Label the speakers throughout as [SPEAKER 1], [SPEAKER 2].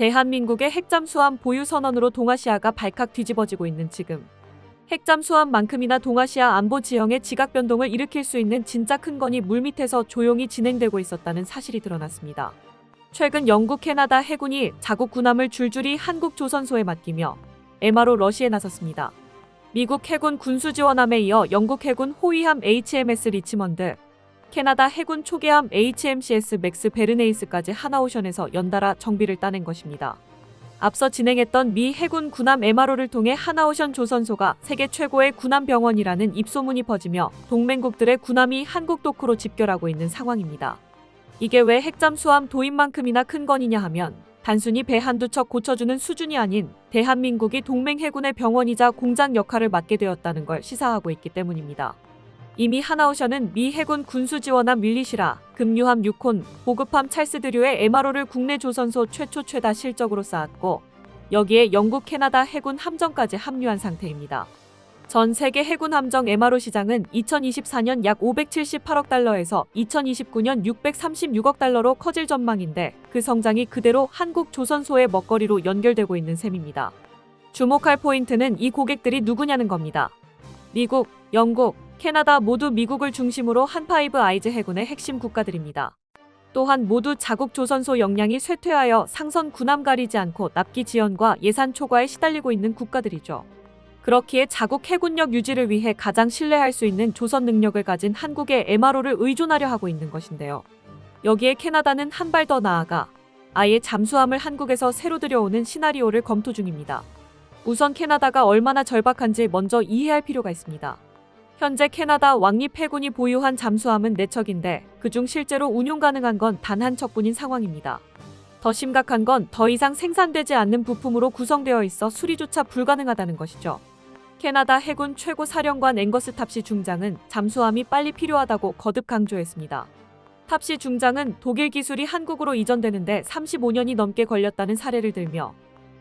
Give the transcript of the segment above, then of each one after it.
[SPEAKER 1] 대한민국의 핵잠수함 보유 선언으로 동아시아가 발칵 뒤집어지고 있는 지금. 핵잠수함만큼이나 동아시아 안보 지형의 지각 변동을 일으킬 수 있는 진짜 큰 건이 물밑에서 조용히 진행되고 있었다는 사실이 드러났습니다. 최근 영국 캐나다 해군이 자국 군함을 줄줄이 한국 조선소에 맡기며 MRO 러시에 나섰습니다. 미국 해군 군수 지원함에 이어 영국 해군 호위함 HMS 리치먼드, 캐나다 해군 초계함 HMCS 맥스 베르네이스까지 하나오션에서 연달아 정비를 따낸 것입니다. 앞서 진행했던 미 해군 군함 MRO를 통해 하나오션 조선소가 세계 최고의 군함 병원이라는 입소문이 퍼지며 동맹국들의 군함이 한국 도크로 집결하고 있는 상황입니다. 이게 왜 핵잠수함 도입만큼이나 큰 건이냐 하면 단순히 배 한두 척 고쳐주는 수준이 아닌 대한민국이 동맹 해군의 병원이자 공장 역할을 맡게 되었다는 걸 시사하고 있기 때문입니다. 이미 하나오션은 미 해군 군수 지원함 윌리시라, 금유함 유콘, 보급함 찰스 드류의 MRO를 국내 조선소 최초 최다 실적으로 쌓았고 여기에 영국 캐나다 해군 함정까지 합류한 상태입니다. 전 세계 해군 함정 MRO 시장은 2024년 약 578억 달러에서 2029년 636억 달러로 커질 전망인데 그 성장이 그대로 한국 조선소의 먹거리로 연결되고 있는 셈입니다. 주목할 포인트는 이 고객들이 누구냐는 겁니다. 미국, 영국, 캐나다 모두 미국을 중심으로 한파이브 아이즈 해군의 핵심 국가들입니다. 또한 모두 자국 조선소 역량이 쇠퇴하여 상선 군함 가리지 않고 납기 지연과 예산 초과에 시달리고 있는 국가들이죠. 그렇기에 자국 해군력 유지를 위해 가장 신뢰할 수 있는 조선 능력을 가진 한국의 MRO를 의존하려 하고 있는 것인데요. 여기에 캐나다는 한 발 더 나아가 아예 잠수함을 한국에서 새로 들여오는 시나리오를 검토 중입니다. 우선 캐나다가 얼마나 절박한지 먼저 이해할 필요가 있습니다. 현재 캐나다 왕립 해군이 보유한 잠수함은 4척인데 그중 실제로 운용 가능한 건 단 한 척뿐인 상황입니다. 더 심각한 건 더 이상 생산되지 않는 부품으로 구성되어 있어 수리조차 불가능하다는 것이죠. 캐나다 해군 최고 사령관 앵거스 탑시 중장은 잠수함이 빨리 필요하다고 거듭 강조했습니다. 탑시 중장은 독일 기술이 한국으로 이전되는데 35년이 넘게 걸렸다는 사례를 들며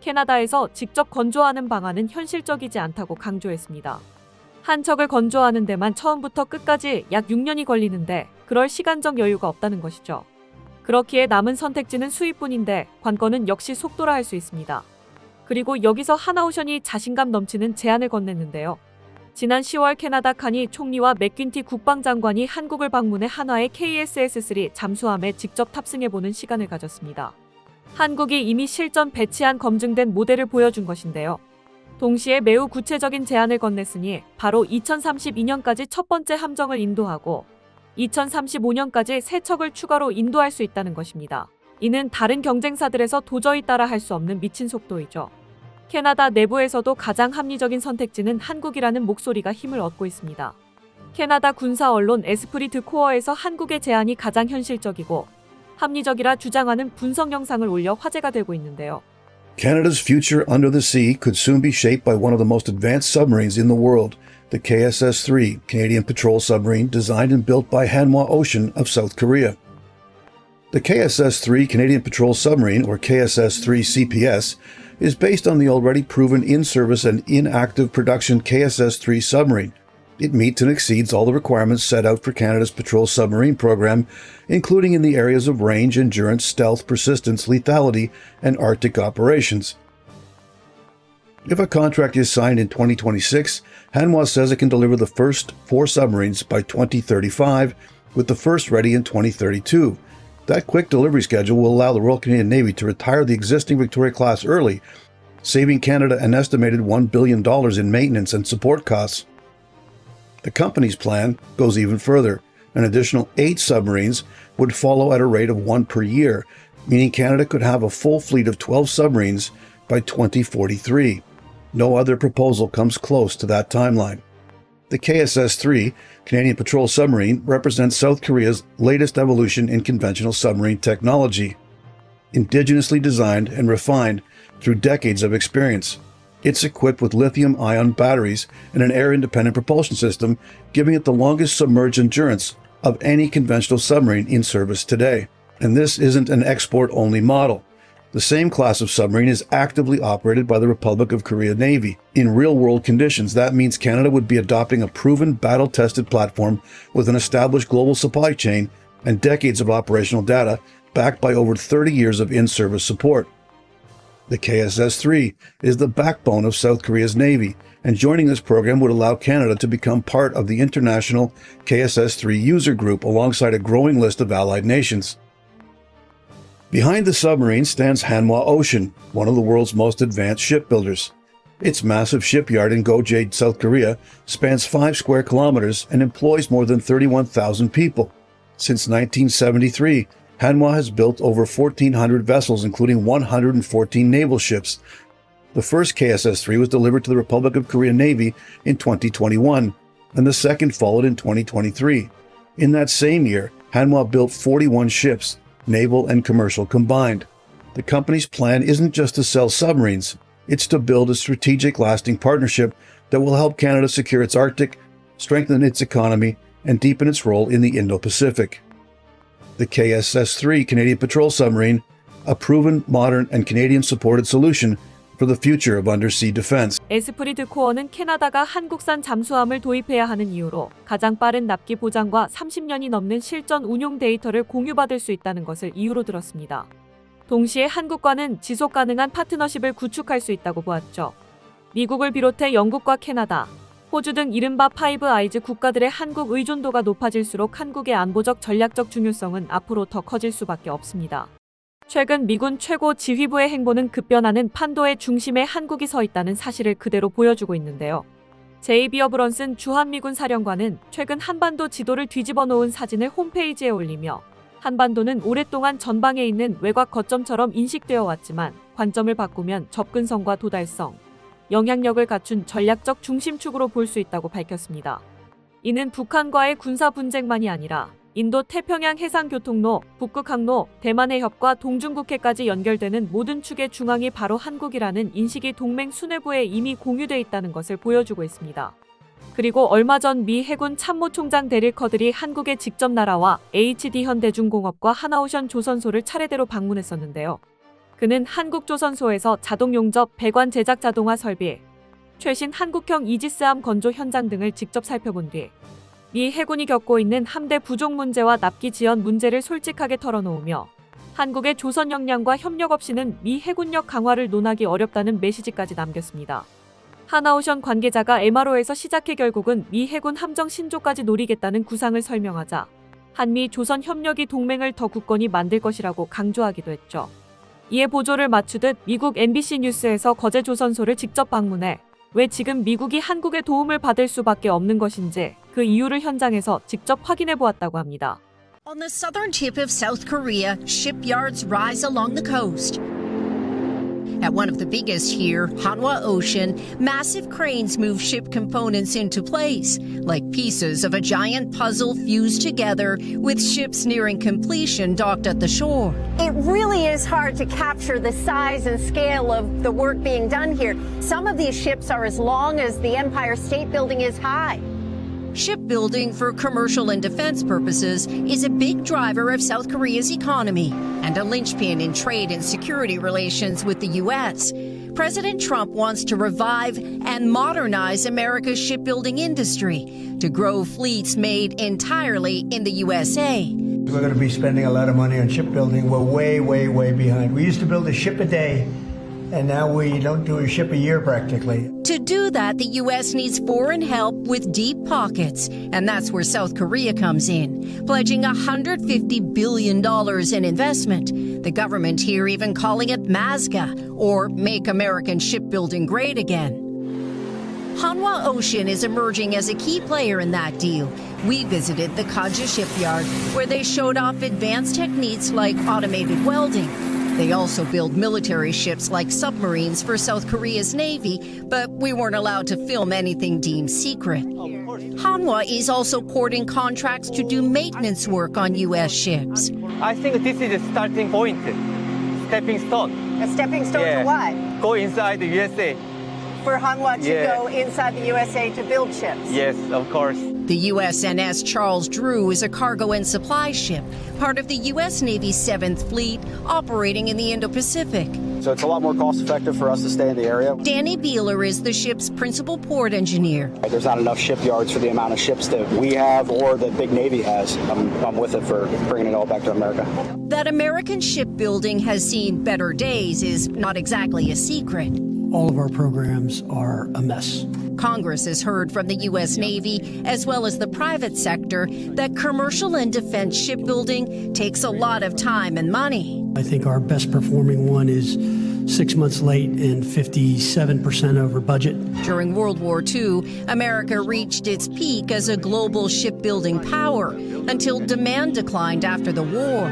[SPEAKER 1] 캐나다에서 직접 건조하는 방안은 현실적이지 않다고 강조했습니다. 한 척을 건조하는 데만 처음부터 끝까지 약 6년이 걸리는데 그럴 시간적 여유가 없다는 것이죠. 그렇기에 남은 선택지는 수입뿐인데 관건은 역시 속도라 할 수 있습니다. 그리고 여기서 하나오션이 자신감 넘치는 제안을 건넸는데요. 지난 10월 캐나다 칸이 총리와 맥퀸티 국방장관이 한국을 방문해 한화의 KSS-3 잠수함에 직접 탑승해보는 시간을 가졌습니다. 한국이 이미 실전 배치한 검증된 모델을 보여준 것인데요. 동시에 매우 구체적인 제안을 건넸으니 바로 2032년까지 첫 번째 함정을 인도하고 2035년까지 세 척을 추가로 인도할 수 있다는 것입니다. 이는 다른 경쟁사들에서 도저히 따라할 수 없는 미친 속도이죠. 캐나다 내부에서도 가장 합리적인 선택지는 한국이라는 목소리가 힘을 얻고 있습니다. 캐나다 군사 언론 에스프리트 코어에서 한국의 제안이 가장 현실적이고 합리적이라 주장하는 분석 영상을 올려 화제가 되고 있는데요.
[SPEAKER 2] Canada's future under the sea could soon be shaped by one of the most advanced submarines in the world, the KSS 3, Canadian patrol submarine designed and built by Hanwha Ocean of South Korea. The KSS 3 Canadian Patrol Submarine, or KSS 3 CPS, is based on the already proven in service and in active production KSS 3 submarine. It meets and exceeds all the requirements set out for Canada's patrol submarine program, including in the areas of range, endurance, stealth, persistence, lethality, and Arctic operations. If a contract is signed in 2026, Hanwha says it can deliver the first four submarines by 2035, with the first ready in 2032. That quick delivery schedule will allow the Royal Canadian Navy to retire the existing Victoria class early, saving Canada an estimated $1 billion in maintenance and support costs. The company's plan goes even further. An additional eight submarines would follow at a rate of one per year, meaning Canada could have a full fleet of 12 submarines by 2043. No other proposal comes close to that timeline. The KSS 3, Canadian Patrol Submarine, represents South Korea's latest evolution in conventional submarine technology. Indigenously designed and refined through decades of experience. It's equipped with lithium ion batteries and an air independent propulsion system, giving it the longest submerged endurance of any conventional submarine in service today. And this isn't an export only model. The same class of submarine is actively operated by the Republic of Korea Navy. In real world conditions, that means Canada would be adopting a proven battle tested platform with an established global supply chain and decades of operational data backed by over 30 years of in service support. The KSS 3 is the backbone of South Korea's Navy, and joining this program would allow Canada to become part of the international KSS 3 user group alongside a growing list of allied nations. Behind the submarine stands Hanwha Ocean, one of the world's most advanced shipbuilders. Its massive shipyard in Goje, South Korea, spans 5 square kilometers and employs more than 31,000 people. Since 1973, Hanwha has built over 1,400 vessels, including 114 naval ships. The first KSS 3 was delivered to the Republic of Korea Navy in 2021, and the second followed in 2023. In that same year, Hanwha built 41 ships, naval and commercial combined. The company's plan isn't just to sell submarines, it's to build a strategic, lasting partnership that will help Canada secure its Arctic, strengthen its economy, and deepen its role in the Indo Pacific. The KSS 3 Canadian Patrol Submarine, a proven, modern, and Canadian supported solution for the future of undersea defense.
[SPEAKER 1] 에스프리드 코어는 캐나다가 한국산 잠수함을 도입해야 하는 이유로 가장 빠른 납기 보장과 30년이 넘는 실전 운용 데이터를 공유받을 수 있다는 것을 이유로 들었습니다. 동시에 한국과는 지속 가능한 파트너십을 구축할 수 있다고 보았죠. 미국을 비롯해 영국과 캐나다, 호주 등 이른바 파이브 아이즈 국가들의 한국 의존도가 높아질수록 한국의 안보적 전략적 중요성은 앞으로 더 커질 수밖에 없습니다. 최근 미군 최고 지휘부의 행보는 급변하는 판도의 중심에 한국이 서 있다는 사실을 그대로 보여주고 있는데요. 제이비어 브런슨 주한미군 사령관은 최근 한반도 지도를 뒤집어 놓은 사진을 홈페이지에 올리며 한반도는 오랫동안 전방에 있는 외곽 거점처럼 인식되어 왔지만 관점을 바꾸면 접근성과 도달성, 영향력을 갖춘 전략적 중심축으로 볼 수 있다고 밝혔습니다. 이는 북한과의 군사 분쟁만이 아니라 인도 태평양 해상 교통로, 북극 항로, 대만 해 협과 동중국해까지 연결되는 모든 축의 중앙이 바로 한국이라는 인식이 동맹 수뇌부에 이미 공유돼 있다는 것을 보여주고 있습니다. 그리고 얼마 전 미 해군 참모총장 데릴 커들이 한국에 직접 날아와 HD 현대중공업과 하나오션 조선소를 차례대로 방문했었는데요. 그는 한국조선소에서 자동 용접, 배관 제작 자동화 설비, 최신 한국형 이지스함 건조 현장 등을 직접 살펴본 뒤 미 해군이 겪고 있는 함대 부족 문제와 납기 지연 문제를 솔직하게 털어놓으며 한국의 조선 역량과 협력 없이는 미 해군력 강화를 논하기 어렵다는 메시지까지 남겼습니다. 하나오션 관계자가 MRO에서 시작해 결국은 미 해군 함정 신조까지 노리겠다는 구상을 설명하자 한미 조선 협력이 동맹을 더 굳건히 만들 것이라고 강조하기도 했죠. 이에 보조를 맞추듯 미국 MBC 뉴스에서 거제 조선소를 직접 방문해 왜 지금 미국이 한국의 도움을 받을 수밖에 없는 것인지 그 이유를 현장에서 직접 확인해 보았다고 합니다.
[SPEAKER 3] On the southern tip of South Korea, shipyards rise along the coast. At one of the biggest here, Hanwha Ocean, massive cranes move ship components into place, like pieces of a giant puzzle fused together, with ships nearing completion docked at the shore.
[SPEAKER 4] It really is hard to capture the size and scale of the work being done here. Some of these ships are as long as the Empire State Building is high.
[SPEAKER 3] Shipbuilding for commercial and defense purposes is a big driver of South Korea's economy and a linchpin in trade and security relations with the U.S. President Trump wants to revive and modernize America's shipbuilding industry to grow fleets made entirely in the USA.
[SPEAKER 5] We're going to be spending a lot of money on shipbuilding. We're way, way, way behind. We used to build a ship a day, and now we don't do a ship a year practically.
[SPEAKER 3] To do that, the U.S. needs foreign help with deep pockets, and that's where South Korea comes in, pledging $150 billion in investment. The government here even calling it MASGA, or Make American Shipbuilding Great Again. Hanwha Ocean is emerging as a key player in that deal. We visited the Kaja shipyard, where they showed off advanced techniques like automated welding. They also build military ships like submarines for South Korea's Navy, but we weren't allowed to film anything deemed secret. Hanwha is also courting contracts to do maintenance work on U.S. ships.
[SPEAKER 6] I think this is a starting point, stepping stone.
[SPEAKER 4] A stepping stone
[SPEAKER 6] Yeah.
[SPEAKER 4] to what?
[SPEAKER 6] Go inside the USA.
[SPEAKER 4] For Hanwha to
[SPEAKER 6] Yeah.
[SPEAKER 4] go inside the USA to build ships.
[SPEAKER 6] Yes, of course.
[SPEAKER 3] The USNS Charles Drew is a cargo and supply ship, part of the U.S. Navy's 7th Fleet, operating in the Indo Pacific.
[SPEAKER 7] So it's a lot more cost effective for us to stay in the area.
[SPEAKER 3] Danny Beeler is the ship's principal port engineer.
[SPEAKER 7] There's not enough shipyards for the amount of ships that we have or that Big Navy has. I'm, I'm with it for bringing it all back to America.
[SPEAKER 3] That American shipbuilding has seen better days is not exactly a secret.
[SPEAKER 5] All of our programs are a mess.
[SPEAKER 3] Congress has heard from the U.S. Navy as well as the private sector that commercial and defense shipbuilding takes a lot of time and money.
[SPEAKER 5] I think our best performing one is six months late and 57% over budget.
[SPEAKER 3] During World War II, America reached its peak as a global shipbuilding power until demand declined after the war.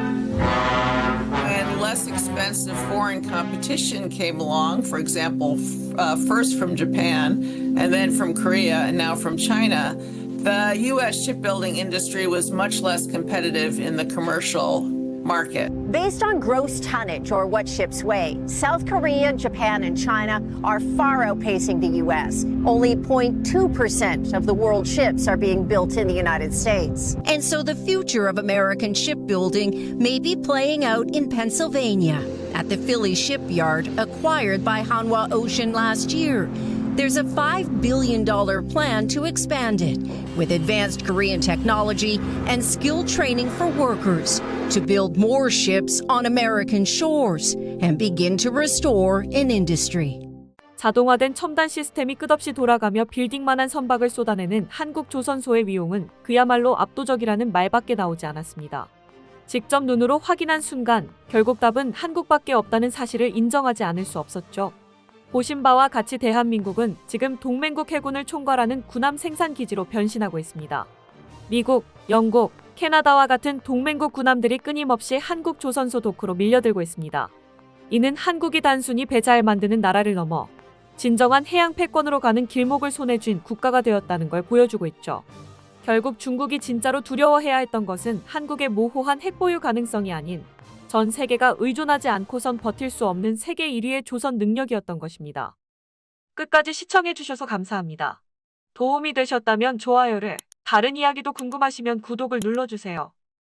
[SPEAKER 8] Less expensive foreign competition came along, for example, uh, first from Japan and then from Korea and now from China, the U.S. shipbuilding industry was much less competitive in the commercial market.
[SPEAKER 4] Based on gross tonnage or what ships weigh, South Korea, Japan, and China are far outpacing the U.S. Only 0.2% of the world's ships are being built in the United States.
[SPEAKER 3] And so the future of American shipbuilding may be playing out in Pennsylvania at the Philly shipyard acquired by Hanwha Ocean last year. There's a $5 billion plan to expand it with advanced Korean technology and skilled training for workers to build more ships on American shores and begin to restore an industry.
[SPEAKER 1] 자동화된 첨단 시스템이 끝없이 돌아가며 빌딩만한 선박을 쏟아내는 한국 조선소의 위용은 그야말로 압도적이라는 말밖에 나오지 않았습니다. 직접 눈으로 확인한 순간 결국 답은 한국밖에 없다는 사실을 인정하지 않을 수 없었죠. 보신 바와 같이 대한민국은 지금 동맹국 해군을 총괄하는 군함 생산 기지로 변신하고 있습니다. 미국, 영국, 캐나다와 같은 동맹국 군함들이 끊임없이 한국 조선소 도크로 밀려들고 있습니다. 이는 한국이 단순히 배잘 만드는 나라를 넘어 진정한 해양 패권으로 가는 길목을 손에 쥔 국가가 되었다는 걸 보여주고 있죠. 결국 중국이 진짜로 두려워해야 했던 것은 한국의 모호한 핵보유 가능성이 아닌 전 세계가 의존하지 않고선 버틸 수 없는 세계 1위의 조선 능력이었던 것입니다. 끝까지 시청해주셔서 감사합니다. 도움이 되셨다면 좋아요를, 다른 이야기도 궁금하시면 구독을 눌러주세요.